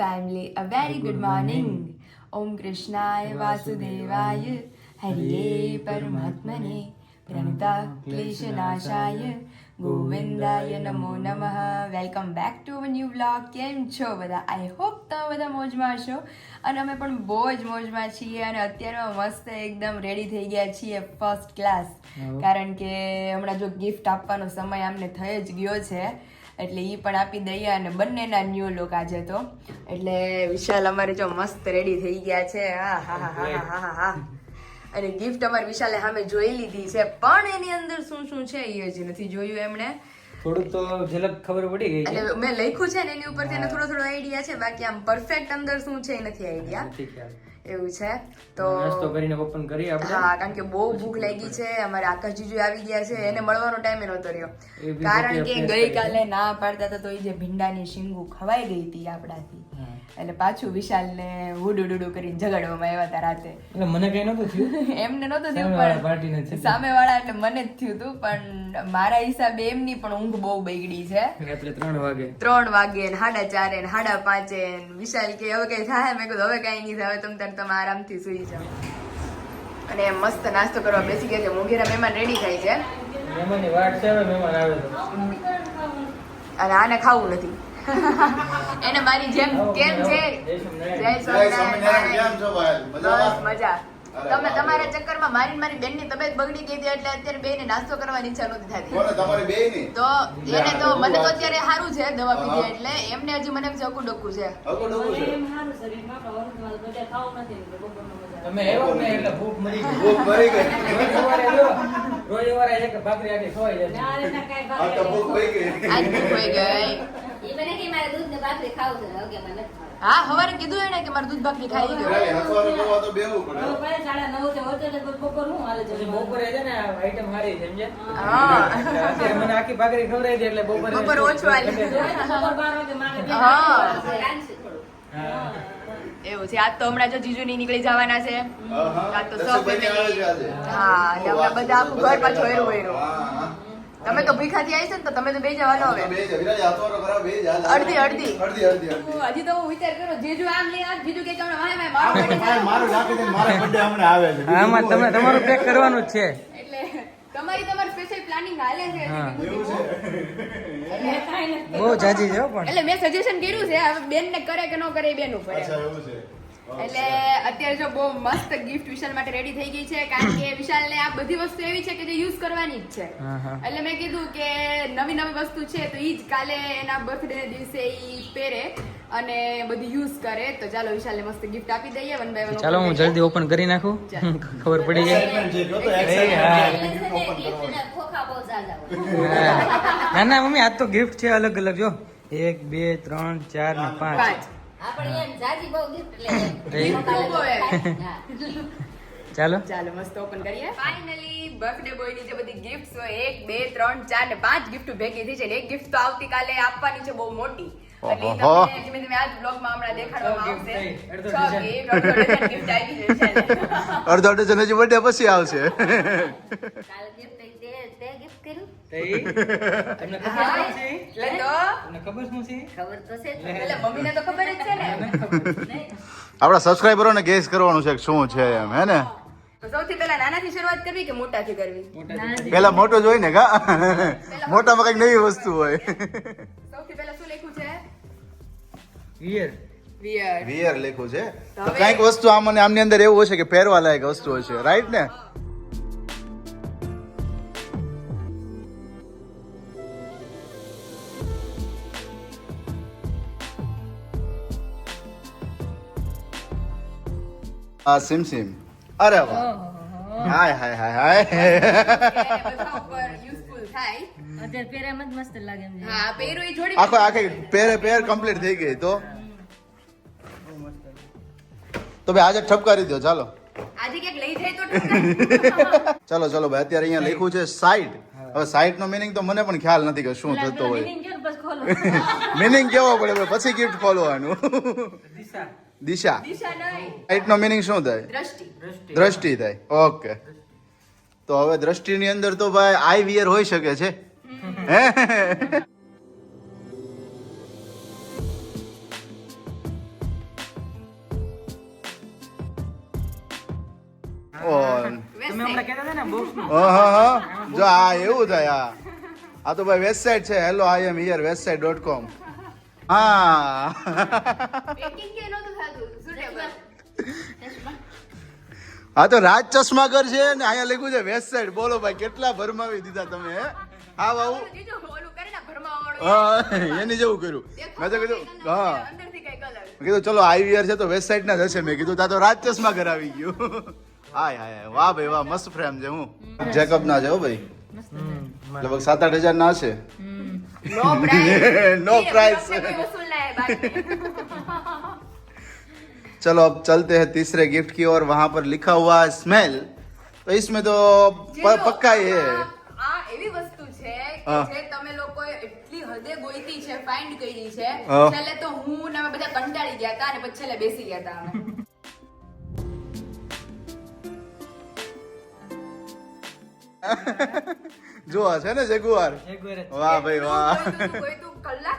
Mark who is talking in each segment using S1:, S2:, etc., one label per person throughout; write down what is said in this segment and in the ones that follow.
S1: Hello family a very good morning Om Vasudevaya વાસુદેવાય Paramatmane. Pranita Kleshanashaya. ગોવિંદાય નમો નમઃ welcome back to new vlog કેમ છો બધા? આઈ હોપ તમે બધા મોજમાં છો. અને અમે પણ બહુ જ મોજમાં છીએ અને અત્યારે મસ્ત એકદમ રેડી થઈ ગયા છીએ ફર્સ્ટ ક્લાસ કારણ કે હમણાં જો ગિફ્ટ આપવાનો સમય આમને થઈ જ ગયો છે. એટલે એ પણ આપી દઈએ અને બંનેના ન્યૂ લુક આજે તો. એટલે વિશાલ અમારે જો મસ્ત રેડી થઈ ગયા છે. હા હા હા હા હા હા હા. અને ગિફ્ટ અમારે વિશાલે સામે જોઈ લીધી છે. પણ એની અંદર શું શું છે એ હજી નથી જોયું એમણે.
S2: થોડુંક તો ઝલક ખબર પડી ગઈ
S1: એટલે મેં લખ્યું છે ને એની ઉપરથી થોડો થોડો આઈડિયા છે. બાકી આમ પરફેક્ટ અંદર શું છે એ નથી આઈડિયા એવું છે? તો
S2: નાસ્તો કરીને ઓપન કરીએ આપણે.
S1: હા કારણ કે બહુ ભૂખ લાગી છે અમારે આકાશ જીજુ આવી ગયા છે એને મળવાનો ટાઈમ નહોતો રહ્યો. કારણ કે ગઈકાલે ના પાડતા હતા તો એ જે ભીંડાની શીંગું ખવાઈ ગઈ હતી આપણાથી. એટલે પાછું વિશાલને ને ડુડુ કરીને ઝઘડવામાં આવ્યા હતા રાતે.
S2: એટલે મને કઈ નતું થયું?
S1: એમને નહોતું થયું પણ. સામેવાળા એટલે મને જ થયું હતું પણ મારા હિસાબે એમની પણ ઊંઘ બહુ બગડી છે.
S2: રાત્રે ત્રણ વાગે.
S1: ત્રણ વાગે ને સાડા ચારે ને સાડા પાંચે વિશાલ કે હવે કઈ થાય? મેં કીધું હવે કઈ નહીં થાય હવે તમે તમે આરામથી સુઈ જાઓ. અને મસ્ત નાસ્તો કરવા બેસી ગયા છે. મોઘેરા મહેમાન રેડી થાય છે.
S2: મહેમાનની વાટ છે મહેમાન આવે
S1: અને આને ખાવું નથી. એને મારી જેમ કેમ છે?
S2: જય સ્વામિનારાયણ.
S1: બસ મજા. તમે તમારા ચક્કરમાં મારી મારી બેનની તબિયત બગડી ગઈ હતી એટલે અત્યારે બેને નાસ્તો કરવાની ઈચ્છા નહોતી થતી
S3: કોને તમારી બેયની?
S1: તો એને તો મને તો અત્યારે સારું છે દવા પીધી. એટલે એમને હજી મને એમ છે અકું ડોકું છે
S3: છે.
S2: તમે એવો ને એટલે ભૂખ મરી ગઈ
S3: ભૂખ મરી ગઈ.
S2: રોજ સવારે એક ભાખરી આખી ખવાઈ જાય
S3: આ તો ભૂખ મરી ગઈ.
S1: આ ભૂખ હોય ગઈ
S4: ઈ મને કે મારે દૂધ ને ભાખરી ખાવું છે હવે કે મને.
S1: હા હવારે કીધું એને કે મારે દૂધ ભાખરી ખાઈ ગયો
S3: રાઈ, હસવાનું જોવા બપોર હું હાલે
S2: છે બપોરે છે ને આઈટમ હારી સમજે
S1: હા
S2: મને આખી ભાખરી ખવડાવી દે એટલે બપોરે
S1: બપોરે ઓછું હાલી.
S4: હા.
S1: હા
S4: રાંધશે થોડું.
S2: હા.
S1: એવું છે આજ તો હમણાં જો જીજુ ની નીકળી જવાના છે આજ તો સૌ
S3: આજે.
S1: હા એટલે હમણાં બધા આખું ઘર પાછું હેરું હેરું. તમે તો ભીખાથી આવી છે ને તો તમે તો બે જવાનો હવે
S3: બે જ. વિરાજ, હાથવારો બરાબર બે જ. હાલ, હાલ.
S1: અડધી, અડધી.
S3: અડધી, અડધી, અડધી.
S1: હજી તો હું વિચાર કરું જીજુ આમ લે આ જીજુ કે તમને વાય વાય મારો બર્થડે
S3: મારો લાગે છે મારો બર્થડે હમણે આવે છે.
S2: આમાં તમે તમારું પેક કરવાનું જ છે
S1: એટલે તમારી તમારી સ્પેશિયલ પ્લાનિંગ હાલે છે
S2: હા.
S3: એવું છે.
S2: બહુ જાજી છે પણ
S1: એટલે મેં સજેશન કર્યું છે હવે બેન ને કરે કે ન કરે એ બેન ઉપર
S3: અચ્છા, એવું છે.
S1: એટલે અત્યારે જો બહુ મસ્ત ગિફ્ટ વિશાલ માટે રેડી થઈ ગઈ છે કારણ કે વિશાલ ને આ બધી વસ્તુ એવી છે કે જે યુઝ કરવાની જ છે.
S2: હા, હા.
S1: એટલે મેં કીધું કે નવી નવી વસ્તુ છે તો ઈ જ કાલે એના બર્થડે દિવસે ઈ પહેરે અને બધી યુઝ કરે. તો ચાલો વિશાલને મસ્ત ગિફ્ટ આપી દઈએ વન બાય વન
S2: ચાલો હું જલ્દી ઓપન કરી નાખું. ખબર પડી જાય.
S4: ના ના
S2: મમ્મી આ તો ગિફ્ટ છે અલગ અલગ જો. એક બે ત્રણ ચાર ને પાંચ. ચાલો.
S1: ચાલો મસ્ત ઓપન કરીએ. ફાઇનલી બર્થડે બોયની જે બધી ગિફ્ટ્સ હોય એક બે ત્રણ ચાર ને પાંચ ગિફ્ટ ભેગી થઈ છે એક ગિફ્ટ તો આવતીકાલે આપવાની છે બહુ મોટી.
S2: અડધો ડઝન.
S3: હજી birthday પછી આવશે
S4: કાલે gift તે- તે- તે gift કર્યું?
S2: તો ઈ તમને ખબર શું છે?
S1: એટલે તો
S2: તમને ખબર શું છે?
S4: ખબર તો છે.
S1: એટલે મમ્મીને તો ખબર જ છે ને.
S3: આપણા સબસ્ક્રાઇબરોને ગેસ કરવાનું છે કે શું છે એમ હે ને?
S1: સૌથી પહેલા નાનાથી શરૂઆત કરવી કે મોટાથી કરવી?
S3: પહેલા મોટો જ હોય ને કા? મોટામાં કંઈક નવી વસ્તુ હોય.
S1: સૌથી પહેલા શું લખ્યું છે?
S2: વિયર
S1: વિયર
S3: વિયર લખ્યું છે.
S1: તો
S3: તો કંઈક વસ્તુ આમ અને આમની અંદર એવું હશે કે પહેરવા લાયક વસ્તુ હશે રાઈટ ને? આ સિમ સિમ. અરે વાહ. હાય હાય હાય હાય.
S1: હા
S3: આખો આખે પેરે પેર કમ્પ્લીટ થઈ ગઈ તો. તો ભાઈ આજે ઠપકારી દો ચાલો. ચાલો ચાલો ભાઈ અત્યારે અહીંયા લખ્યું છે સાઈડ હવે સાઈડ નો મિનિંગ તો મને પણ ખ્યાલ નથી કે શું થતો હોય. મિનિંગ કેવો પડે? પછી ગિફ્ટ ખોલવાનું.
S2: દિશા.
S3: લાઇટ નો મીનિંગ શું થાય?
S1: દ્રષ્ટિ.
S3: થાય. ઓકે તો હવે દ્રષ્ટિની અંદર તો ભાઈ આઈ વિયર હોઈ શકે છે. હે? જો આ એવું થાય આ આ તો ભાઈ વેબસાઇટ છે. Hello I am here website dot com હા. હા તો રાજ ચશ્માગર છે ને અહીંયા લખ્યું છે વેબસાઇટ બોલો ભાઈ કેટલા ભરમાવી દીધા તમે હા? બાબુ?
S1: ને
S3: એની જેવું કર્યું. મેં તો કીધું હા. કીધું ચલો આઈવીઆર છે તો વેબસાઇટ ના જ હશે મેં કીધું તા તો રાજ ચશ્મા કરાવી ગયું. હાય હાય. વાહ ભાઈ વાહ મસ્ત ફ્રેમ છે હું. જેકબ ના છે હો ભાઈ. લગભગ સાત આઠ હજાર ના છે
S1: નો પ્રાઇસ
S3: નો પ્રાઇસ चलो अब चलते हैं तीसरे गिफ्ट की ओर वहां पर लिखा हुआ है स्मेल तो इसमें तो प- पक्का ही है
S1: આ એવી વસ્તુ છે કે
S3: હા.
S1: જે તમે લોકોએ એટલી હદે ગોઈતી છે ફાઇન્ડ કરી છે
S3: હા.
S1: છેલ્લે તો હું ને અમે બધા કંટાળી ગયા હતા અને પછી છેલ્લે બેસી ગયા હતા અમે
S3: જો આ છે ને જગુઆર
S2: એક વાર જ.
S3: વાહ ભાઈ વાહ
S1: ગોઈતું ગોઈતું કલાક મથે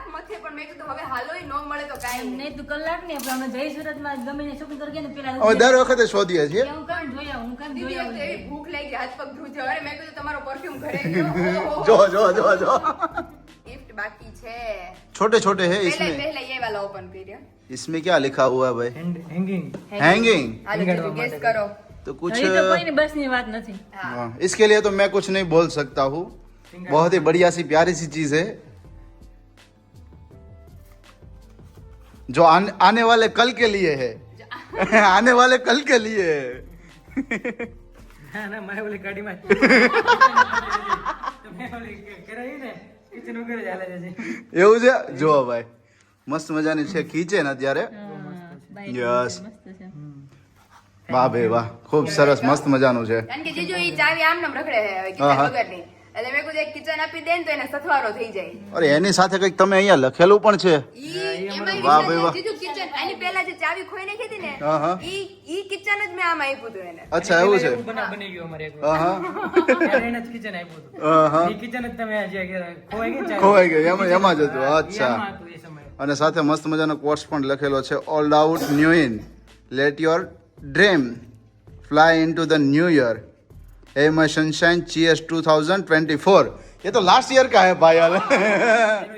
S1: પણ મેં કીધું હવે હાલોય ન મળે તો કાંઈ નહીં
S5: નહીં તું કલાક ને પણ અમે જય સુરતમાં ગમે ને શોપિંગ કરી ગયા ને પેલા
S3: અમે દર વખતે શોધીએ છીએ
S5: હું કામ જોયા હું કામ
S1: દીદી
S5: જોયા
S1: વખતે એવી ભૂખ લાગી હાથ પગ ધ્રુજે અરે મેં કીધું તમારો પરફ્યુમ ઘરે ગયો
S3: જો જો જો જો
S1: ગિફ્ટ બાકી છે
S3: छोटे छोटे है
S1: પહેલા
S3: इसमें
S1: પહેલા ये वाला ओपन કર્યો
S3: इसमें क्या लिखा हुआ है भाई
S2: Hand- hanging
S3: हैंगिंग
S1: હાલો જીજુ ગેસ કરો
S3: तो कुछ
S5: હજી તો કોઈની બસ ની વાત નથી
S1: હા
S3: हाँ, इसके लिए तो मैं कुछ नहीं बोल सकता हूँ बहुत ही बढ़िया सी प्यारी सी चीज है जो आने, आने वाले कल के लिए है आने वाले कल के लिए है
S2: ના ના મારે ઓલી ગાડીમાં તમે ઓલી કરાવી ને કિચન વગેરે ચાલે છે
S3: એવું છે જો ભાઈ મસ્ત મજાની છે ખીચે ને અત્યારે
S5: બાઈક
S3: Yes.
S5: મસ્ત છે
S3: વાહ ભાઈ વાહ ખૂબ સરસ મસ્ત મજાનું છે
S1: કારણ કે જીજુ ઈ ચાવી આમ નામ રખડે છે
S3: હા,
S1: કિચન
S3: હા.
S1: વગરની એટલે મેં કીધું કિચન આપી દે ને તો એને સથવારો થઈ જાય.
S3: અરે એની સાથે કંઈક તમે અહીંયા લખેલું પણ છે. વાહ ભાઈ વાહ
S1: કિચન આની પહેલા જે ચાવી ખોઈ નાખી હતી ને ઈ ઈ કિચન જ મેં આમાં આપ્યું હતું એને.
S3: અચ્છા એવું છે.
S2: બના બની ગયો અમારે એક
S3: હા
S2: હા. એને જ કિચન આપ્યું હતું. ઈ કિચન જ તમે આજે ખોવાઈ ગઈ
S3: ખોવાઈ ગઈ એમાં એમાં જ હતું. અચ્છા. અને સાથે મસ્ત મજાનો કોર્સ પણ લખેલો છે all out new in let your dream fly in to the new year A my sunshine cheers 2024 ये तो लास्ट ईयर का है भाई यार
S2: એનું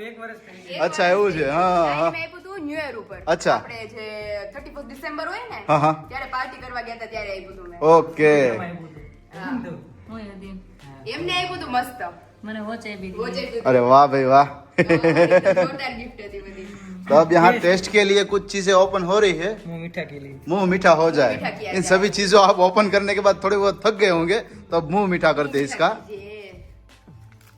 S2: એક વર્ષ થઈ ગયું.
S3: અચ્છા એવું છે હા
S1: આની
S3: હા
S1: મેં આપ્યું હતું ન્યુ યર ઉપર
S3: અચ્છા.
S1: આપણે જે 31 ડિસેમ્બર હોય ને
S3: હા, હા.
S1: ત્યારે પાર્ટી કરવા ગયા હતા ત્યારે આપ્યું હતું મેં
S3: ઓકે
S2: એમાં આપ્યું હતું.
S1: હા.
S2: તો
S5: હું હતી
S1: એમને આપ્યું હતું મસ્ત
S5: મને વોચ આપી
S1: वो
S5: દીધી
S1: जैसे
S3: अरे वाह भाई वाह
S1: जोरदार गिफ्ट હતી બધી
S3: तो अब यहाँ टेस्ट के लिए कुछ चीजें ओपन हो रही है
S2: મું મીઠા કે લીધી.
S3: मुंह मीठा हो
S1: मीठा
S3: जाए
S1: किया
S3: इन
S1: जाए।
S3: सभी चीजों आप ओपन करने के बाद थोड़े बहुत थक गए होंगे तो अब मुंह मीठा करते हैं इसका
S1: જે.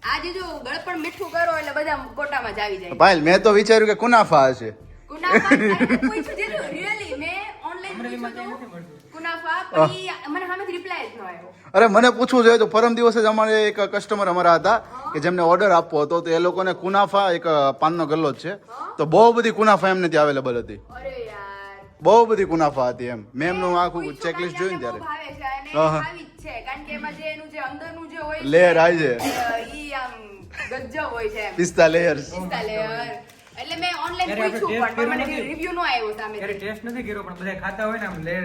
S1: આ જીજુ ગળપણ મીઠું કરો એટલે બધા કોટામાં જ આવી જાય
S3: ભાઈ મેં તો વિચાર્યું કે કુનાફા હશે
S1: કુનાફા અરે પૂછ્યું જીજુ really મેં ઓનલાઈન પૂછ્યું હતું કુનાફા પણ ઈ મને સામેથી રિપ્લાય જ ન આવ્યો
S3: અરે મને પૂછવું જોઈએ તો પરમ દિવસે જ અમારે એક કસ્ટમર અમારા હતા કે જેમને ઓર્ડર આપવો હતો તો એ લોકોને કુનાફા એક પાનનો ગલ્લો જ છે તો બહુ બધી કુનાફા એમને ત્યાં અવેલેબલ હતી બહુ બધી કુનાફા હતી એમ મેં એમનું આખું ચેકલિસ્ટ જોયું ત્યારે લેયર.
S1: આવી છે.
S3: પિસ્તા લેયર
S1: પિસ્તા layer. એટલે મેં ઓનલાઈન પૂછ્યું પણ મને રિવ્યુ નો આવ્યો
S2: ત્યારે
S1: સામે
S2: ટેસ્ટ નથી કર્યો પણ બધા ખાતા હોય ને આમ
S5: લે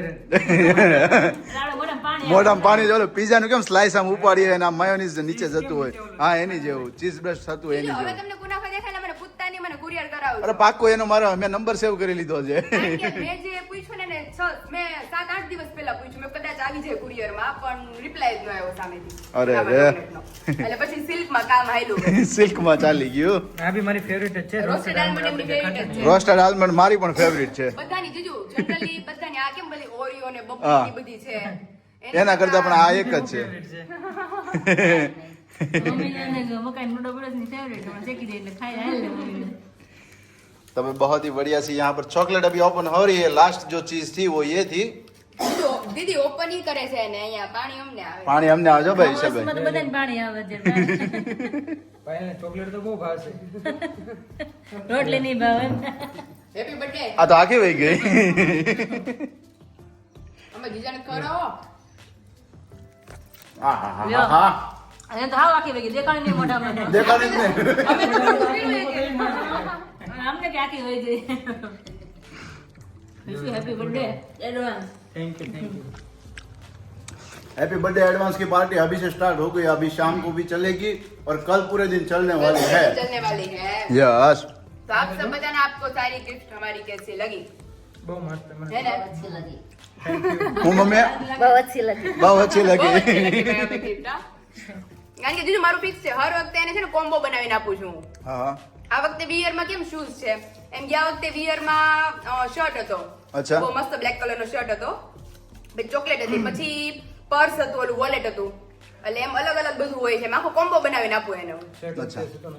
S5: મોઢામાં પાણી
S3: પાણી જોડે પીઝાનું કેમ સ્લાઇસ આમ ઉપાડીએ અને આમ માયોનીઝ નીચે જતું હોય? હા એની જેવું ચીઝ બ્રશ થતું એની
S1: હવે
S3: જેવું.
S1: તમને કુનાફા દેખાય ને મને પૂછતા નહીં મને કુરિયર કરાવો
S3: અરે પાક્કો એનો મારો મેં નંબર સેવ કરી લીધો છે.
S1: મેં જે ને મેં સાત આઠ દિવસ પહેલા પૂછ્યું મેં કદાચ આવી જાય કુરિયરમાં પણ રિપ્લાય જ ન આવ્યો સામેથી.
S3: અરે રે.
S1: એટલે પછી સિલ્કમાં કામ હાલ્યું
S3: સિલ્કમાં ચાલી ગયું.
S2: આ બી મારી ફેવરિટ જ છે
S1: રોસ્ટેડ આલમંડ એમની ફેવરિટ છે.
S3: રોસ્ટેડ આલમંડ મારી પણ ફેવરિટ છે.
S1: બધાની જીજુ જનરલી બધાની આ કેમ ભલે ઓરિયો ને. બબલી બધી છે. એના
S3: કરતા પણ આ એક જ છે.
S5: મમ્મીને એને મકાઈ મોટો પડે છે. ફેવરેટ મને શેકી દે એટલે ખાઈ હાલ મમ્મીને
S3: तब बहुत ही बढ़िया सी यहाँ पर चॉकलेट अभी ओपन हो रही है लास्ट जो चीज थी वो ये थी
S1: જીજુ, દીદી ઓપન ઈ કરે છે ને અહીંયા પાણી અમને આવે
S3: પાણી અમને આવજો ભાઈ
S5: બસમાં તો
S3: હિસાબે
S5: બધાને પાણી આવે છે
S2: ભાઈને ચોકલેટ તો બહુ ભાવશે
S5: રોટલી નહીં ભાવે
S1: હેપી બર્થડે
S3: આ તો આખી વહી ગઈ
S1: અમે જીજાને ખવડાવો
S5: લ્યો. અને તો હાવ આખી વગી દેખાણી નહીં મોઢામાં
S3: દેખાડી જ નહીં
S5: અમને કે આખી વહી ગઈ happy birthday advance
S2: thank you thank you
S3: happy birthday advance की पार्टी अभी से स्टार्ट हो गई अभी शाम को भी चलेगी और कल पूरे दिन चलने वाली है
S1: चलने वाली है
S3: यस
S1: तो आप सब बताना आपको सारी गिफ्ट हमारी कैसी लगी
S2: બહુ મસ્ત મને
S1: है ना
S4: अच्छी लगी
S3: હું મમ્મી
S4: બહુ अच्छी लगी
S3: બહુ अच्छी
S1: બહુ
S3: लगी
S1: अच्छી લગી ભાઈ અમે gift, હા. કારણ કે જીજુ મારું ફિક્સ છે હર વખતે એને છે ને કોમ્બો બનાવીને આપું છું હું. આ વખતે વિયરમાં કેમ શૂઝ છે? એમ ગયા વખતે વિયરમાં શર્ટ હતો.
S3: અચ્છા.
S1: બહુ મસ્ત બ્લેક કલર નો શર્ટ હતો. પછી ચોકલેટ હતી. પછી પર્સ હતું ઓલું વોલેટ હતું. એટલે એમ અલગ અલગ બધું હોય છે. આખો કોમ્બો બનાવીને આપું એને.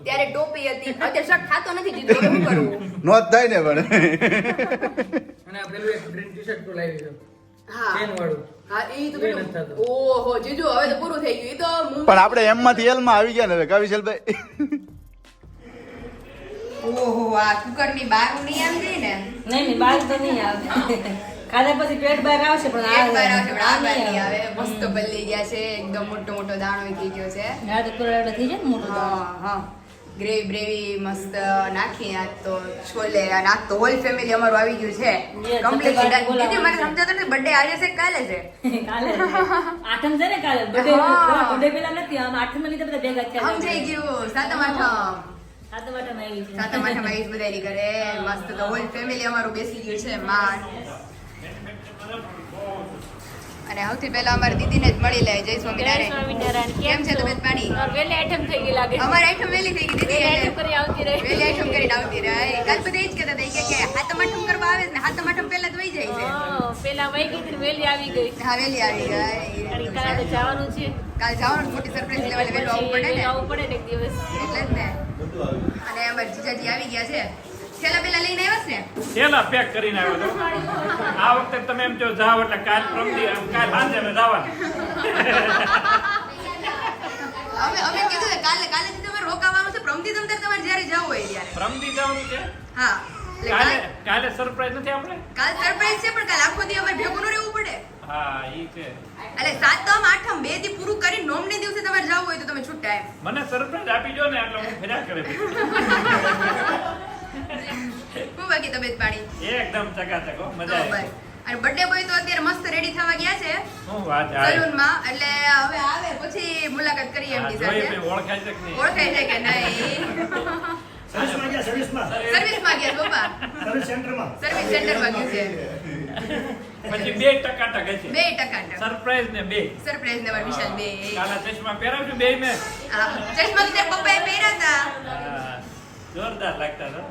S1: ત્યારે ટોપી હતી. અત્યારે શર્ટ ખાતો નથી જીતો શું કરવું
S3: નો થાય ને પણ.
S2: અને આ એક ગ્રીન ટી શર્ટ તો લાવી
S3: પણ આપણે એમ માંથી એલમાં આવી ગયા ને હવે કા વિશાલભાઈ
S1: ઓહો આ કુકરની બહાર નહીં આમ ગઈ ને.
S5: નહીં નહીં બહાર તો નહીં આવે. ખાધા પછી પેટ બહાર આવશે પણ
S1: આ બહાર આવશે પણ આ બહાર નહીં આવે. મસ્ત બદલી ગયા છે એકદમ મોટો મોટો દાણો થઈ ગયો છે.
S5: હા તો પૂરો થઈ જાય મોટો
S1: હા હા. ગ્રેવી બ્રેવી મસ્ત નાખી આજ તો છોલે અને આજ તો હોલ ફેમિલી અમારું આવી ગયું છે. કમ્પ્લીટ દીદી મને સમજાતો નથી બર્થડે આજે છે કાલે છે?
S5: કાલે આઠમ છે ને કાલે? બર્થડે બર્થડે પેલા નથી આમ આઠમ લીધે બધા ભેગા થયા
S1: સમજાઈ ગયું સાતમ આઠમ.
S5: સાતમ આઠમ આવી
S1: બધારી કરે મસ્ત તો હોલ ફેમિલી અમારું બેસી ગયું છે માં અને સૌથી પહેલા અમારી દીદીને જ મળી લે જય સ્વામિનારાયણ કેમ છે તબિયત પાણી?
S5: વેલી આઈટમ થઈ ગઈ લાગે.
S1: અમારી આઈટમ વેલી થઈ ગઈ દીદી
S5: આઈટમ કરી આવતી રહી.
S1: વેલી આઈટમ કરીને આવતી રહી. કાલ બધા જ કહેતા હતા કે હાથમ આઠમ કરવા આવે ને હાથમ આઠમ પહેલા તો વહી જાય છે.
S5: પહેલા વહી ગઈ હતી, વેલી આવી ગઈ.
S1: હા વેલી આવી ગઈ.
S5: કાલે જવાનું છે.
S1: કાલ જવાનું મોટી સરપ્રાઈઝ લેવા એટલે આવવું પડે ને.
S5: આવવું પડે ને એક દિવસ.
S1: એટલે જ ને. અને અમારા જીજાજી આવી ગયા છે. છેલ્લા પેલા લઈને આવ્યા છે ને?
S6: થેલા પેક કરીને આવ્યો તો આ વખતે તમે એમ જો જાવ એટલે કાલ પ્રમદી કાલ સાંજે અમે જવાના.
S1: અમે અમે કીધું કે કાલે કાલે તમારે રોકાવાનું છે. પ્રમથી તમ તમારે જ્યારે જવું હોય ત્યારે.
S6: પ્રમદી જવાનું છે?
S1: હા.
S6: કાલે
S1: કાલે
S6: સરપ્રાઈઝ નથી આપણે?
S1: કાલે સરપ્રાઈઝ છે પણ કાલે આખો દી અમારે ભેગું રહેવું પડે.
S6: હા ઈ છે.
S1: એટલે સાતમ આઠમ બે દી પૂરું કરી નોમને દિવસે તમારે જવું હોય તો તમે છૂટા એમ.
S6: મને સરપ્રાઈઝ આપી દો ને એટલે હું ફર્યા કરે.
S1: શું બાકી તબિયત પાણી?
S6: એકદમ ચકાચક હો મજા આવી.
S1: અને બર્થડે બોય તો અત્યારે મસ્ત રેડી થવા ગયા છે.
S6: શું વાત આ?
S1: સલૂનમાં એટલે હવે આવે પછી મુલાકાત કરીએ એમની સાથે.
S6: ઓળખાય છે કે નહીં?
S1: ઓળખાય છે કે નહીં?
S7: સર્વિસમાં ગયા સર્વિસમાં
S1: સર્વિસમાં ગયા બાપા
S7: સર્વિસ સેન્ટરમાં
S1: સર્વિસ સેન્ટરમાં ગયા છે.
S6: પછી બે ટકા ટકા છે.
S1: બે ટકા
S6: સરપ્રાઈઝ ને બે.
S1: સરપ્રાઈઝ ને મારા વિશાલ બે.
S6: કાલા ચશ્મા પહેરાવશું બે મે?
S1: ચશ્મા તો પપ્પાએ પહેર્યા હતા
S6: જોરદાર લાગતા હતા.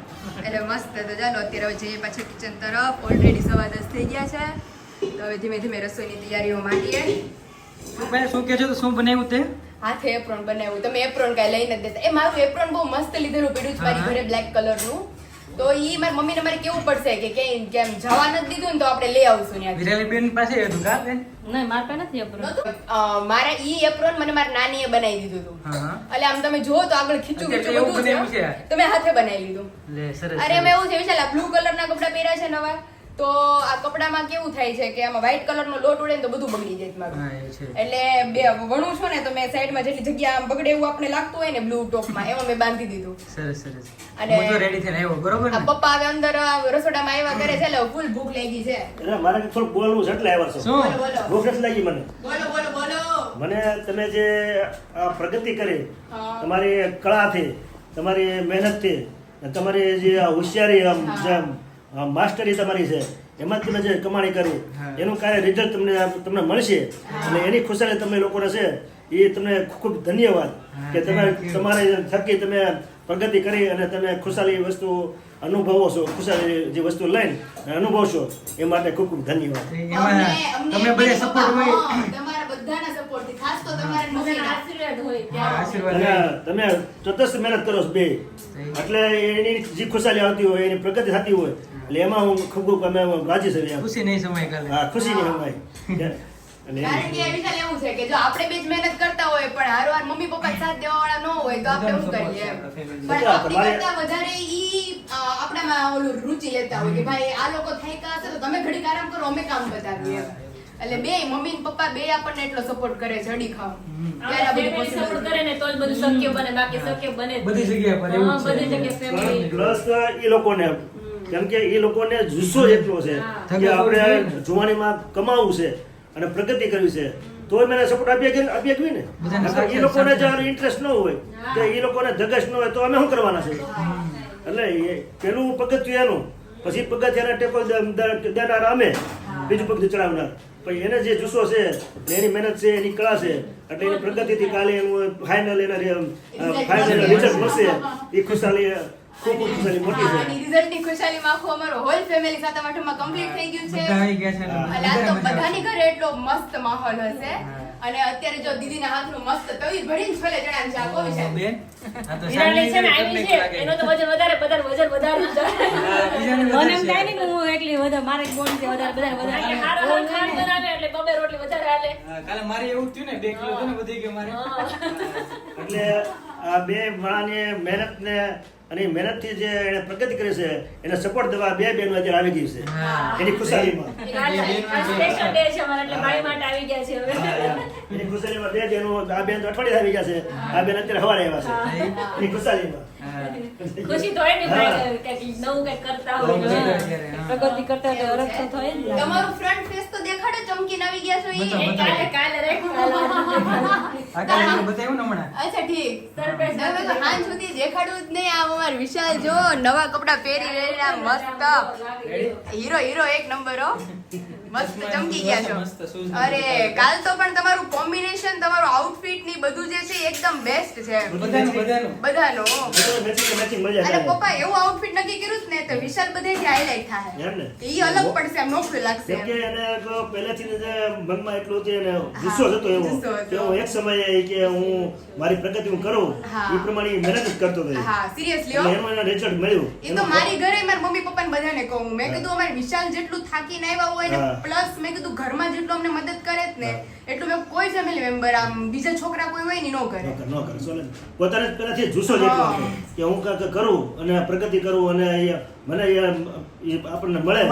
S1: એટલે મસ્ત તો ચાલો અત્યારે જઈએ પાછા કિચન તરફ. ઓલરેડી સવા દસ થઈ ગયા છે. તો હવે ધીમે ધીમે રસોઈની તૈયારીઓ માંડીએ.
S2: ભાઈ શું કે છો તો શું બનાવ્યું તે?
S1: હાથે એપ્રોન બનાવ્યું. તમે એપ્રોન કાંઈ લઈને જ દેતા. એ મારું એપ્રોન બહુ મસ્ત લીધેલું પડ્યું છે મારી. ઘરે બ્લેક કલરનું તો ઈ મારી મમ્મીને મારે કેવું પડશે કે કે કેમ? જવા નથી દીધું ને તો આપણે લઈ આવશું ત્યાંથી
S2: વિરાલી બેન પાસે હતું કા બેન?
S5: નહીં મારા પાસે નથી
S1: એપ્રોન મારા ઈ એપ્રોન મને મારી નાનીએ બનાવી દીધું હતું. એટલે આમ તમે જુઓ તો આગળ ખીચું ખીચું
S2: એવું
S1: બધું છે.
S2: છે?
S1: તમે હાથે બનાવી લીધું.
S2: લે સરસ
S1: અરે એમાં એવું છે વિશાલ બ્લુ કલર ના કપડા પહેર્યા છે નવા. તો આ કપડામાં કેવું થાય છે કે આમાં વ્હાઈટ કલરનો લોટ ઉડે ને તો બધું બગડી જાય મારું
S2: હા એ છે.
S1: એટલે બે વણું છું ને તો મેં સાઈડમાં જેટલી જગ્યા આમ બગડે એવું આપણે લાગતું હોય ને બ્લુ ટોપમાં એમાં મેં બાંધી દીધું.
S2: સરસ સરસ.
S1: અને-
S2: હું તો રેડી થઈને આવ્યો બરોબર
S1: આ
S2: ને
S1: પપ્પા હવે અંદર રસોડામાં આવ્યા કરે છે એટલે ફૂલ ભૂખ લાગી છે.
S7: એટલે મારે થોડું બોલવું છે એટલે આવ્યા છો.
S1: બોલો બોલો.
S7: ભૂખ નથી લાગી મને.
S1: બોલો બોલો બોલો.
S7: મને તમે જે પ્રગતિ કરી
S1: તમારી
S7: તમારી કળાથી તમારી મહેનતથી અને તમારી જે આ હોશિયારી આમ માસ્ટરી તમારી છે. એમાં જ તમે જે કમાણી કરી એનું કાંઈ રિઝલ્ટ તમને તમને મળશે. અને એની ખુશાલી તમે લોકોને છે એ તમને ખૂબ ખૂબ ધન્યવાદ. કે તમે તમારે થકી તમે પ્રગતિ કરી અને તમે ખુશાલી વસ્તુ અનુભવો છો ખુશાલી જે વસ્તુ લઈને અનુભવશો એ માટે ખૂબ ખૂબ ધન્યવાદ.
S2: તમે બધે સપોર્ટ હોય.
S1: તમારા બધાના સપોર્ટથી ખાસ તો તમારા
S5: બધાના
S1: મમ્મીના.
S5: આશીર્વાદ હોય
S2: હા,
S5: ત્યારે.
S2: આશીર્વાદ
S7: અને
S2: હોય.
S7: તમે ચોક્કસ મહેનત કરો છો બે. એટલે એની જે ખુશાલી આવતી હોય એની પ્રગતિ થતી હોય એટલે એમાં હું ખૂબ ખૂબ અમે રાજી છું
S2: ખુશી નહીં સમય કાલે.
S7: હા ખુશી નહીં સમય
S1: કારણ કે વિશાલ એવું છે કે જો આપણે બે જ મહેનત કરતા હોય પણ હારવાર મમ્મી પપ્પા સાથ દેવા વાળા ન હોય તો આપણે શું કરીએ પણ આપણી કરતા વધારે ઈ આપણામાં ઓલું રુચિ લેતા હોય કે ભાઈ આ લોકો થાક્યા હશે તો તમે ઘડીક આરામ કરો અમે કામ બતાવીએ એટલે બે મમ્મી પપ્પા બે આપણને એટલો સપોર્ટ કરે છે અડી ખાવ
S5: સપોર્ટ કરે ને તો જ બધું શક્ય બને બાકી શક્ય બને
S2: બધી. જગ્યાએ.
S5: બધી જગ્યાએ
S7: પ્લસ એ લોકોને કેમ કે એ લોકોને જુસ્સો એટલો છે કે આપણે જુવાનીમાં કમાવું છે અને પ્રગતિ કરવી છે. તો મને સપોર્ટ આપીએ કે આપી શકવી ને? એ લોકોને જો ઇન્ટરેસ્ટ ન હોય કે એ લોકોને ધગશ ન હોય તો અમે શું કરવાના છે? એટલે એ પેલું પગથિયું એનું પછી પગથિયાના ટેકો દેનાર અમે બીજું પગથિયું ચડાવનાર. પછી એને જે જુસ્સો છે એની મહેનત છે એની કળા છે એટલે એની પ્રગતિથી કાલે એનું ફાઇનલ એના ફાઇનલ રિઝલ્ટ મળશે એ ખુશાલી ખૂબ ખુશાલી મોટી છે.
S1: આની રિઝલ્ટની ખુશાલીમાં આખું અમારું હોલ ફેમિલી સાથે આઠમમાં કમ્પ્લીટ થઈ ગયું છે.
S2: બધા ગયા છે. અને
S1: તો
S2: બધાની
S1: ઘરે એટલો મસ્ત માહોલ હશે. અને અત્યારે જો દીદીના હાથનું મસ્ત તવી ભરીને છોલે ચણાનું શાક છે
S2: બેન. આ તો
S5: વિરાટની છે આવી છે. એનો તો વજન વધારે વજન વધારે મને એમ થાય ને કે હું એકલી વધારે મારે બોડી છે વધારે વધારે. હારો હારો ખાંડ બનાવે એટલે બબે રોટલી વધારે હાલે.
S2: કાલે મારે એવું થયું ને બે કિલો તો ને વધી ગયો મારે.
S7: એટલે આ બે માણાની મહેનત ને અને મહેનતથી જે એને પ્રગતિ કરી છે એને સપોર્ટ દેવા બે બેનો અત્યારે આવી ગઈ છે. એની ખુશાલીમાં.
S5: સ્પેશિયલ ડે છે. અમારા એટલે ભાઈ માટે આવી ગયા છે
S7: એની ખુશાલીમાં બે બેનો આ બેન તો અઠવાડિયે આવી ગયા છે. આ બેન અત્યારે હવારે આવ્યા છે. એની ખુશાલીમાં.
S5: ખુશી તો નવું કરતા હોય. પ્રગતિ કરતા હોય
S1: તમારું ફ્રન્ટ તો આવી ગયા છો
S5: એ કાલે કાલે રાખ
S2: આ કાલે મેં બતાવ્યું ને હમણાં
S1: અચ્છા ઠીક
S5: સરપ્રાઈઝ
S1: તો હાલ સુધી દેખાડું જ નહીં આ અમાર વિશાલ જો નવા કપડા પહેરી રહેલા મસ્ત હીરો હીરો એક નંબર હો મસ્ત ચમકી ગયા છો. અરે કાલ તો પણ તમારું કોમ્બિનેશન તમારું આઉટફિટની બધું જે છે એકદમ બેસ્ટ છે.
S2: બધાનું
S1: અને પપ્પા એવું આઉટફિટ નક્કી કર્યું ને તો વિશાલ બધેથી હાઈલાઈટ થાય એ અલગ પડશે આમ નોખું લાગશે
S7: કે એને પહેલેથી જ મનમાં એટલું છે ને ગુસ્સો હતો એવો. કે હું એક સમયે કે હું મારી પ્રગતિ હું કરું
S1: હા.
S7: એ પ્રમાણે મહેનત જ કરતો હતો
S1: હા સિરિયસલી
S7: એનું એને રિઝલ્ટ મળ્યું.
S1: એ તો મારી ઘરે મારા મમ્મી પપ્પા ને બધાને કહું. મેં કીધું અમારે વિશાલ જેટલું થાકીને આવ્યા હોય ને. પ્લસ મેં કીધું ઘરમાં જેટલું અમને મદદ કરે જ ને એટલું મેં કોઈ ફેમિલી મેમ્બર આમ બીજા છોકરા કોઈ હોય ને ન કરે
S7: ન કરે. સોલે પોતાને પહેલાથી જુસ્સો જ કે હું કાંઈક કરું અને પ્રગતિ કરું અને મને એ આપણને મળે.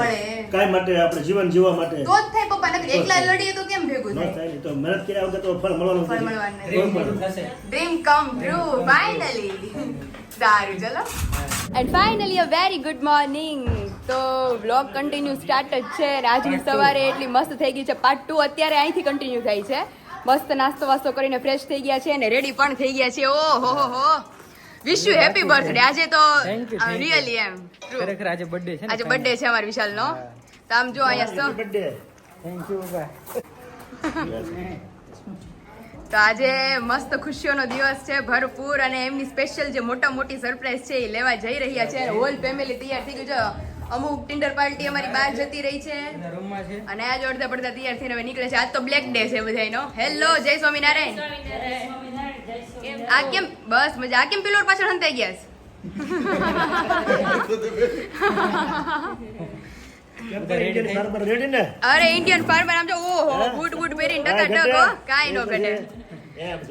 S7: કાંઈ માટે આપણે જીવન જીવવા માટે.
S1: તો જ થાય પપ્પા નકર એકલા લડીએ તો કેમ ભેગું થાય?
S7: તો મહેનત કર્યા વગર તો ફળ મળવાનું
S1: ફળ. મળવાનું
S2: ડ્રીમ
S1: કમ ટ્રુ ફાઇનલી સારું ચલો. And finally a very good morning તો વ્લોગ કન્ટિન્યુ સ્ટાર્ટ જ છે. આજની સવારે એટલી મસ્ત થઈ ગઈ છે. પાર્ટ ટુ અત્યારે અહીંથી કન્ટિન્યુ થાય છે. મસ્ત નાસ્તો વાસ્તો કરીને ફ્રેશ થઈ ગયા છે અને રેડી પણ થઈ ગયા છે. ઓ હો હો હો. વિશ યુ હેપી બર્થડે આજે તો. રિયલી એમ
S2: ખરેખર આજે બર્થડે છે ને
S1: આજે બર્થડે છે અમારા વિશાલનો. તો આમ જો અહીંયા
S7: Happy birthday
S2: thank you bye
S1: તો આજે મસ્ત ખુશીઓનો દિવસ છે ભરપૂર અને એમની સ્પેશિયલ જે મોટા મોટી સરપ્રાઈઝ છે એ લેવા જઈ રહ્યા છે. અને હોલ ફેમિલી તૈયાર થઈ ગયું છે. અમુક ટિન્ડર પાર્ટી અમારી બહાર જતી રહી છે. અને આજ અડધા પડતા તૈયાર થઈને હવે નીકળે છે. આજ તો બ્લેક ડે છે બધાનો હેલો જય સ્વામિનારાયણ. આ કેમ? બસ મજા. આ કેમ પિલોર પાછળ હંતાઈ ગયા અરે ઇન્ડિયન ફાર્મર આમ જો ઓહો બૂટ બૂટ પહેરીને ટકા ટકો. કાંઈ નો ઘટે.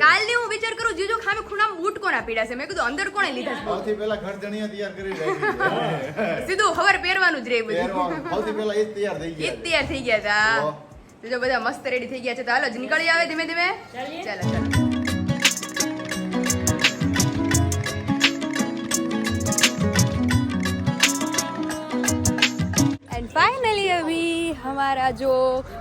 S1: કાલની હું વિચાર કરું જીજો ખામે ખૂણામાં બૂટ કોના પીડા છે? મેં કીધું અંદર કોણે લીધા છે?
S8: સૌથી પહેલા ખર્ચણીયા તૈયાર કરી રાખી
S1: સીધું ખબર પહેરવાનું જ રહે બધું.
S8: સૌથી પહેલા એ તૈયાર થઈ
S1: એ
S8: ગયા
S1: તૈયાર થઈ ગયા હતા
S8: તો?
S1: તો જો બધા મસ્ત રેડી થઈ ગયા છે તો હાલો જ નીકળી આવે ધીમે ધીમે. ચાલો ચાલો. फाइनली अभी हमारा जो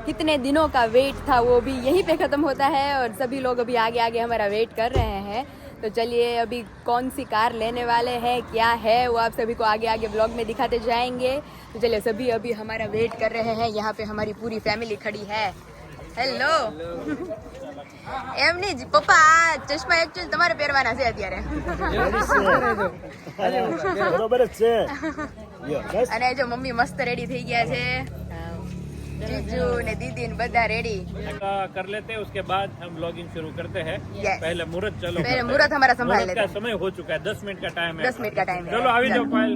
S1: कितने दिनों का वेट था वो भी यहीं पे ख़त्म होता है और सभी लोग अभी आगे आगे हमारा वेट कर रहे हैं तो चलिए अभी कौन सी कार लेने वाले हैं क्या है वो आप सभी को आगे आगे ब्लॉग में दिखाते जाएंगे तो चलिए सभी अभी हमारा वेट कर रहे हैं यहाँ पे हमारी पूरी फैमिली खड़ी है હેલો એમ નહીં જ, પપ્પા આ ચશ્મા એકચ્યુઅલી તમારે પહેરવાના છે અત્યારે
S7: બરોબર જ છે યો, બસ.
S1: અને જો મમ્મી મસ્ત રેડી થઈ ગયા છે જીજુ ને દીદી ને બધા રેડી
S6: का कर लेते हैं उसके बाद हम ब्लॉगिंग शुरू करते हैं
S1: Yes.
S6: पहले मुहूर्त चलो
S1: पहले
S6: करते हैं।
S1: मुहूर्त हमारा संभाल
S6: मुहूर्त
S1: लेते
S6: का समय हो चुका है दस मिनट का टाइम है
S1: 10 मिनट का टाइम है
S6: चलो आवी जाओ पायल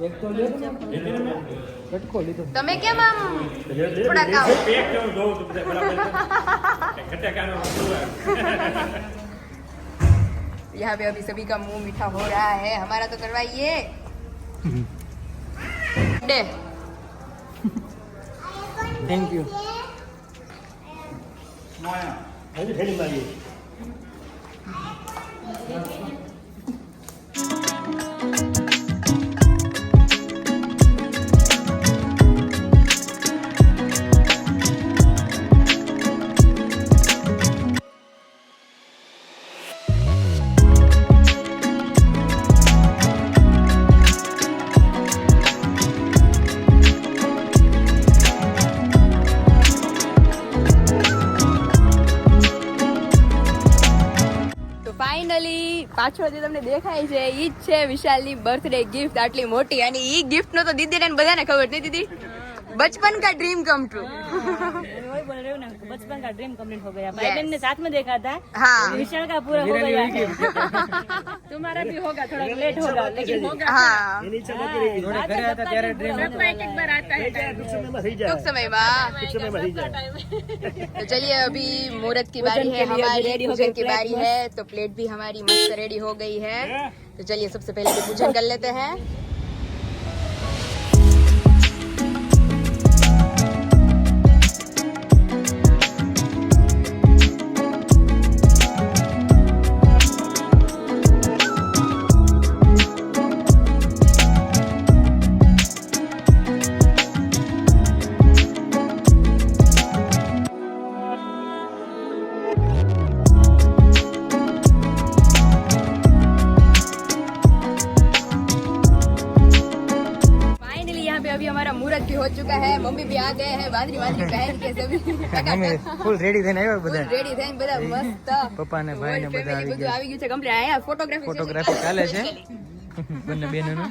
S2: એક તો લે કટકો લીધો
S1: તમે કેમ આમ થોડાક આમ
S6: પેક કેવું જોઉં તો બધા બરાબર ખટાકાનો
S1: यहाँ पे अभी सभी का मुंह मीठा हो रहा है हमारा तो करवाइए डे
S2: થેન્ક યુ
S7: હજી
S1: પાછળ જે તમને દેખાય છે, ઈ જ છે વિશાલની બર્થડે ગિફ્ટ આટલી મોટી. અને ઈ ગિફ્ટ નો તો દીદીને બધાને ખબર નહીં દીદી? बचपन का ड्रीम कम ट्रू
S5: वही बोल रहे हो ना बचपन का ड्रीम कंप्लीट हो गया। भाई बहन ने साथ में देखा था
S1: हाँ।
S5: विशाल का पूरा हो गया। तुम्हारा भी होगा थोड़ा लेट होगा लेकिन होगा।
S1: हाँ।,
S5: हाँ।
S1: समय तो चलिए अभी मुहूर्त की बारी है हमारी भोजन की बारी है तो प्लेट भी हमारी मस्त रेडी हो गई है। तो चलिए सबसे पहले तो भोजन कर लेते हैं।
S2: અમે ફૂલ રેડી થઈને આવ્યા બધા.
S1: રેડી થઈને બધા મસ્ત.
S2: પપ્પા ને ભાઈ ને બધા આવી
S1: બધું આવી ગયું છે. કમ્પ્લીટ અહીંયા ફોટોગ્રાફી
S2: ફોટોગ્રાફી ચાલે છે? બંને બહેનોનું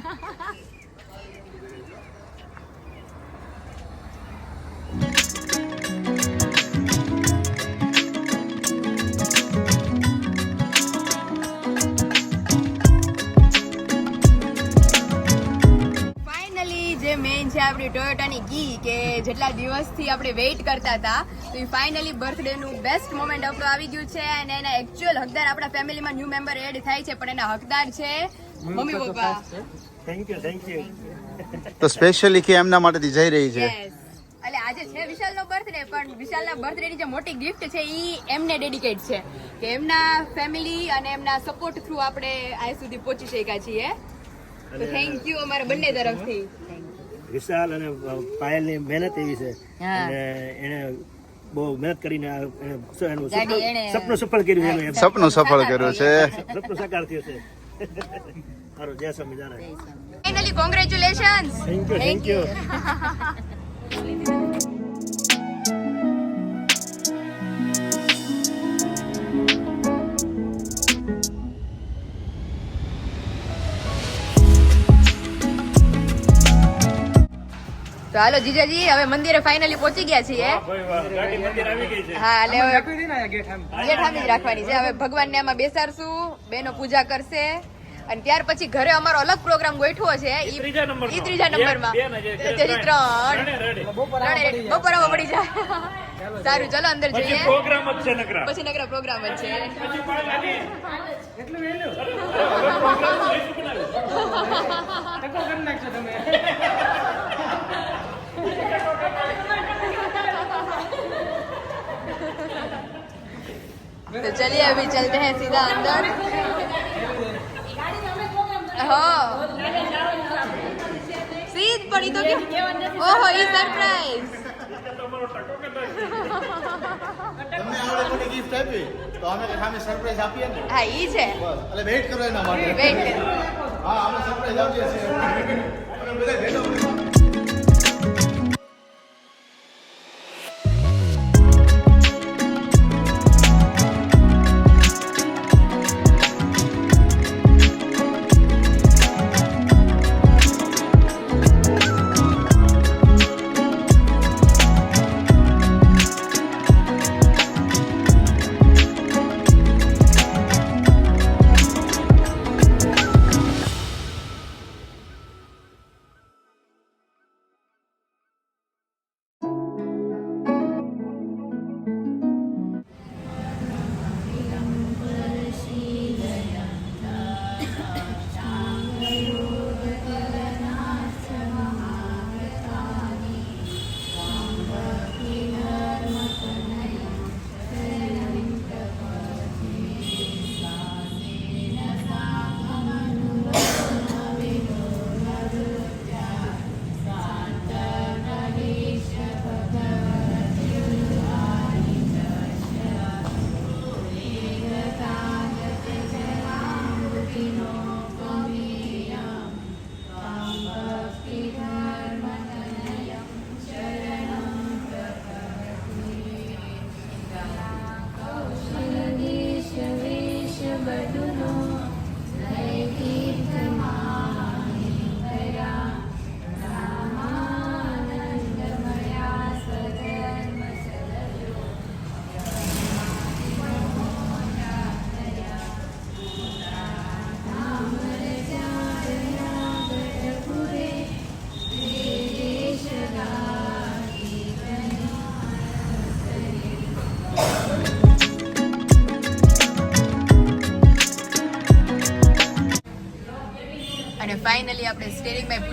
S1: છે આપણી ટોયોટાની કી કે જેટલા દિવસથી આપણે વેઇટ કરતા હતા તો એ ફાઇનલી બર્થડે નું બેસ્ટ મોમેન્ટ આપણું આવી ગયું છે અને એના એકચ્યુઅલ હકદાર આપણા ફેમિલીમાં ન્યૂ મેમ્બર એડ થાય છે પણ એના હકદાર છે મમ્મી પપ્પા.
S7: થેન્ક યુ થેન્ક યુ
S3: તો સ્પેશિયલી કે એમના માટેથી જઈ રહી છે?
S1: એટલે આજે છે વિશાલનો બર્થડે પણ વિશાલના બર્થડે ની જે મોટી ગિફ્ટ છે એ એમને ડેડિકેટ છે કે એમના ફેમિલી અને એમના સપોર્ટ થ્રુ આપણે આ સુધી પહોંચી શક્યા છીએ. તો થેન્ક યુ અમારા બંને તરફથી.
S7: વિશાલ અને પાયલની મહેનત એવી છે. અને એને બહુ મહેનત કરીને એને એનું સપનું સફળ કર્યું એનું
S3: સપનું સફળ કર્યું છે.
S7: સપનું સાકાર થયું છે. સારું જય સ્વામી જાણે
S1: finally congratulations
S7: thank you thank you
S1: તો હાલો જીજાજી હવે મંદિરે ફાઇનલી પહોંચી ગયા છીએ.
S6: ભાઈ વાહ ગાડી મંદિર આવી ગઈ છે.
S1: હા એટલે હવે જેઠામી જ રાખવાની છે. હવે ભગવાનને આમાં બેસાડશું બેનો પૂજા કરશે. અને ત્યાર પછી ઘરે અમારો અલગ પ્રોગ્રામ ગોઠવો છે. ઈ
S6: ત્રીજા
S1: ઈ ત્રીજા નંબરમાં. તેથી ત્રણ.
S6: બપોર.
S1: ત્રણે પડી જાય. સારું ચલો. અંદર જઈએ.
S6: પ્રોગ્રામ જ છે નકરા.
S1: પછી નકરા પ્રોગ્રામ જ છે.
S2: એટલું
S1: तो चलिए अभी चलते हैं सीधा अंदर हाँ सीध पड़ी तो क्या ओहो ये सरप्राइज
S8: તમને આવડે મોટી ગિફ્ટ આપી તો અમે કે સામે સરપ્રાઈઝ આપીએ ને
S1: હા ઈ છે
S8: બસ એટલે વેઇટ કરો એના માટે
S1: વેઇટ
S8: હા અમે સરપ્રાઈઝ આપીએ છીએ અમે બધા ભેગા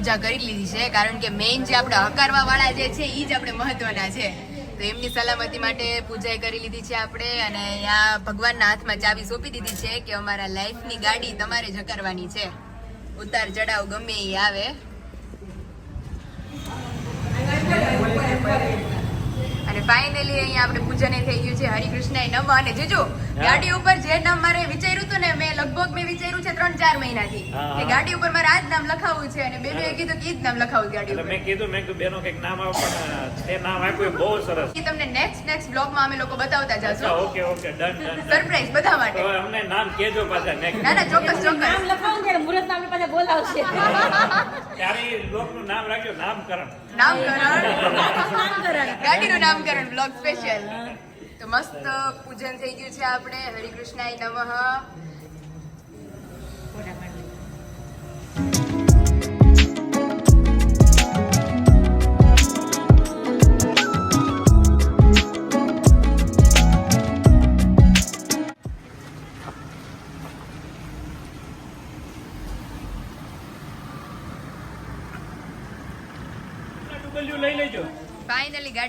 S1: પૂજા કરી લીધી છે, કારણ કે મેઇન જે આપણે હકારવા વાળા જે છે એ જ આપણે મહત્વના છે. તો એમની સલામતી માટે પૂજા કરી લીધી છે આપણે અને અહીંયા ભગવાનના હાથમાં ચાવી સોંપી દીધી છે કે અમારા લાઈફની ગાડી તમારે જ હકારવાની છે. ઉતાર ચડાવ ગમે એ આવે. અને ફાઇનલી અહીંયા આપણે પૂજન થઈ ગયું છે હરિકૃષ્ણ નમ અને જોજો. ગાડી ઉપર જે નામ મારે વિચાર્યું હતું ને મેં લગભગ મેં વિચાર્યું છે ત્રણ ચાર મહિનાથી. કે ગાડી ઉપર મારે આ જ નામ લખાવવું છે અને બેનોએ કીધું કે જ નામ લખાવું ગાડી ઉપર
S6: મેં કીધું મેં કીધું બેનો કંઈક નામ આપો પણ તે નામ આપ્યું એ બહુ સરસ.
S1: એ તમને નેક્સ્ટ નેક્સ્ટ બ્લોગમાં અમે લોકો બતાવતા જશું.
S6: Okay okay done done
S1: surprise બધા માટે.
S6: અમને નામ કેજો પાછા નેક્સ્ટ
S1: ના ના ચોક્કસ
S5: નામ
S1: ચોક્કસ.
S5: લખાવું ત્યારે મુરત નામ બોલાવશે.
S6: ત્યારે ઈ લોકનું નામ રાખ્યું નામકરણ.
S1: નામકરણ. ગાડીનું નામકરણ બ્લોગ સ્પેશિયલ. તો મસ્ત પૂજન થઈ ગયું છે આપણે. હરિકૃષ્ણાય નમઃ.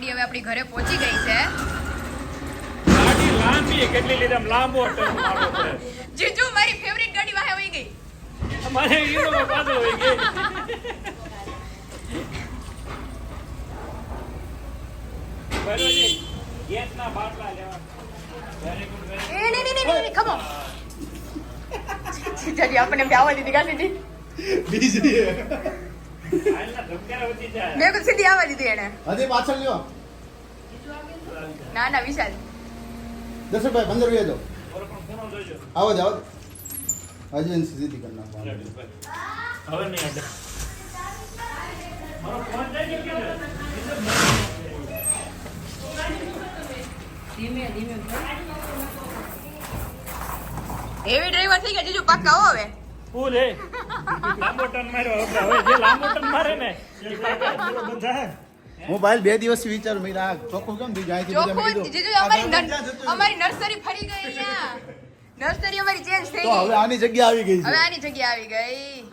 S1: ગાડી હવે આપણી ઘરે પહોંચી ગઈ છે.
S6: ગાડી લાંબી કેટલી લીધે આમ લાંબો ટર્ન
S1: જીજુ મારી ફેવરિટ ગાડી વાહે હોઈ ગઈ.
S6: મારે હીરો પાછો હોઈ ગઈ. બરોજી ગેસના બાટલા લેવા. વેરી ગુડ વેરી
S1: એ નહીં નહીં નહીં કમ ઓન જીજાજી એમ આવવા દીધી ગાડી
S8: બીજી.
S1: મેં કીધું સીધી આવવા દીધી એને.
S8: હજી પાછળ લ્યો.
S1: ના ના વિશાલ.
S8: દશરથભાઈ પંદર રૂપિયા દો. આવો જ આવો. હજી એને સીધી કરી નાખવાનું
S6: હવે નહીં અડે મારો ફોન જાય કે કેમ
S5: ધીમે ધીમે
S1: એવી ડ્રાઈવર થઈ ગયા જીજુ પાક્કા હો હવે?
S6: ફૂલ હે. લાંબો ટર્ન માર્યો હવે હવે જે લાંબો ટર્ન મારે ને ઈ પાછળ
S7: બંધ. થાય
S8: મોબાઈલ બે દિવસ વિચાર મેં આ ચોખ્ખું કેમ થઈ જાય?
S1: ચોખ્ખું જીજુ અમારી અમારી નર્સરી ફરી ગઈ અહીંયા. નર્સરી અમારી ચેન્જ થઈ
S8: તો હવે આની જગ્યા આવી ગઈ
S1: હવે આની જગ્યા આવી ગઈ.